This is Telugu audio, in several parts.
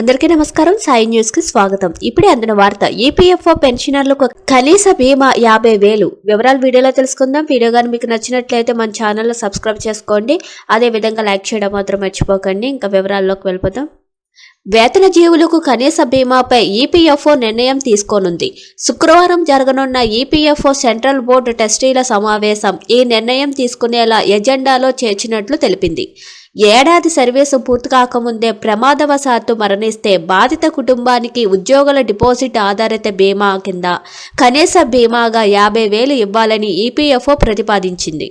అందరికీ నమస్కారం. సాయి న్యూస్కి స్వాగతం. ఇప్పుడే అందిన వార్త ఈపీఎఫ్ఓ పెన్షనర్లకు కనీస బీమా యాభై వేలు. వివరాలు వీడియోలో తెలుసుకుందాం. వీడియో కానీ మీకు నచ్చినట్లయితే మన ఛానల్లో సబ్స్క్రైబ్ చేసుకోండి. అదే విధంగా లైక్ చేయడం మాత్రం మర్చిపోకండి. ఇంకా వివరాల్లోకి వెళ్ళిపోతాం వేతన జీవులకు కనీస బీమాపై ఈపీఎఫ్ఓ నిర్ణయం తీసుకోనుంది. శుక్రవారం జరగనున్న ఈపీఎఫ్ఓ సెంట్రల్ బోర్డు ట్రస్టీల సమావేశం ఈ నిర్ణయం తీసుకునేలా ఎజెండాలో చేర్చినట్లు తెలిపింది. ఏడాది సర్వీసు పూర్తి కాకముందే ప్రమాదవశాత్తు మరణిస్తే బాధిత కుటుంబానికి ఉద్యోగుల డిపాజిట్ ఆధారిత బీమా కింద కనీస బీమాగా యాభై వేలు ఇవ్వాలని ఈపీఎఫ్ఓ ప్రతిపాదించింది.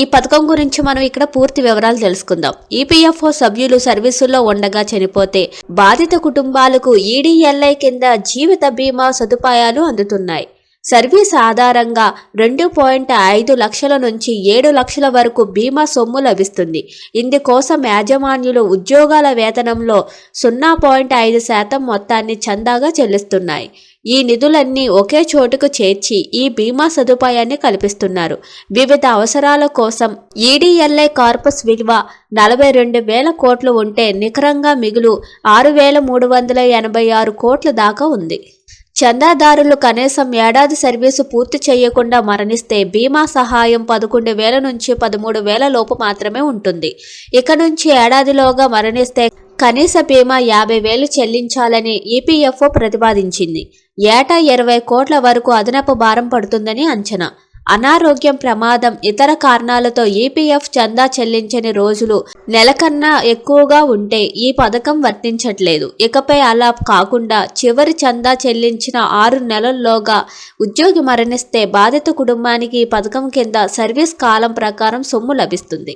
ఈ పథకం గురించి మనం ఇక్కడ పూర్తి వివరాలు తెలుసుకుందాం. ఈపీఎఫ్ఓ సభ్యులు సర్వీసుల్లో ఉండగా చనిపోతే బాధిత కుటుంబాలకు ఈడీఎల్ఐ కింద జీవిత బీమా సదుపాయాలు అందుతున్నాయి. సర్వీస్ ఆధారంగా రెండు పాయింట్ ఐదు లక్షల నుంచి ఏడు లక్షల వరకు బీమా సొమ్ము లభిస్తుంది. ఇందుకోసం యాజమాన్యులు ఉద్యోగాల వేతనంలో సున్నా పాయింట్ ఐదు శాతం మొత్తాన్ని చందాగా చెల్లిస్తున్నాయి. ఈ నిధులన్నీ ఒకే చోటుకు చేర్చి ఈ బీమా సదుపాయాన్ని కల్పిస్తున్నారు. వివిధ అవసరాల కోసం ఈడీఎల్ఐ కార్పస్ విలువ నలభై రెండు వేల కోట్లు ఉంటే నికరంగా మిగులు ఆరు వేల మూడు వందల ఎనభై ఆరు కోట్ల దాకా ఉంది. చందాదారులు కనీసం ఏడాది సర్వీసు పూర్తి చేయకుండా మరణిస్తే బీమా సహాయం పదకొండు వేల నుంచి పదమూడు వేల లోపు మాత్రమే ఉంటుంది. ఇక నుంచి ఏడాదిలోగా మరణిస్తే కనీస బీమా యాభై వేలు చెల్లించాలని ఈపీఎఫ్ఓ ప్రతిపాదించింది. ఏటా ఇరవై కోట్ల వరకు అదనపు భారం పడుతుందని అంచనా. అనారోగ్యం ప్రమాదం ఇతర కారణాలతో ఈపీఎఫ్ చందా చెల్లించని రోజులు నెల కన్నా ఎక్కువగా ఉంటే ఈ పథకం వర్తించట్లేదు. ఇకపై అలా కాకుండా చివరి చందా చెల్లించిన ఆరు నెలల్లోగా ఉద్యోగి మరణిస్తే బాధిత కుటుంబానికి ఈ పథకం కింద సర్వీస్ కాలం ప్రకారం సొమ్ము లభిస్తుంది.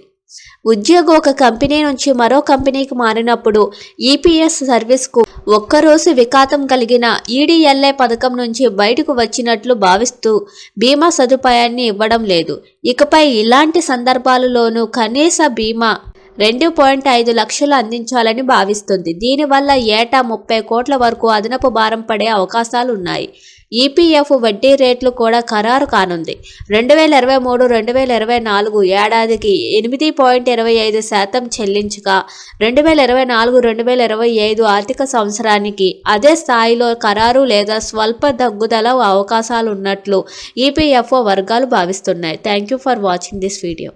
ఉద్యోగి ఒక కంపెనీ నుంచి మరో కంపెనీకి మారినప్పుడు ఈపీఎస్ సర్వీస్కు ఒక్కరోజు వికాతం కలిగిన ఈడీఎల్ఐ పథకం నుంచి బయటకు వచ్చినట్లు భావిస్తూ బీమా సదుపాయాన్ని ఇవ్వడం లేదు. ఇకపై ఇలాంటి సందర్భాలలోనూ కనీస బీమా రెండు పాయింట్ ఐదు లక్షలు అందించాలని భావిస్తుంది. దీనివల్ల ఏటా ముప్పై కోట్ల వరకు అదనపు భారం పడే అవకాశాలు ఉన్నాయి. ఈపీఎఫ్ వడ్డీ రేట్లు కూడా ఖరారు కానుంది. రెండు వేల ఇరవై మూడు రెండు వేల ఇరవై నాలుగు ఏడాదికి ఎనిమిది పాయింట్ ఇరవై ఐదు శాతం చెల్లించగా రెండు వేల ఇరవై నాలుగు రెండు వేల ఇరవై ఐదు ఆర్థిక సంవత్సరానికి అదే స్థాయిలో ఖరారు లేదా స్వల్ప తగ్గుదల అవకాశాలు ఉన్నట్లు ఈపీఎఫ్ఓ వర్గాలు భావిస్తున్నాయి. Thank you for watching this video.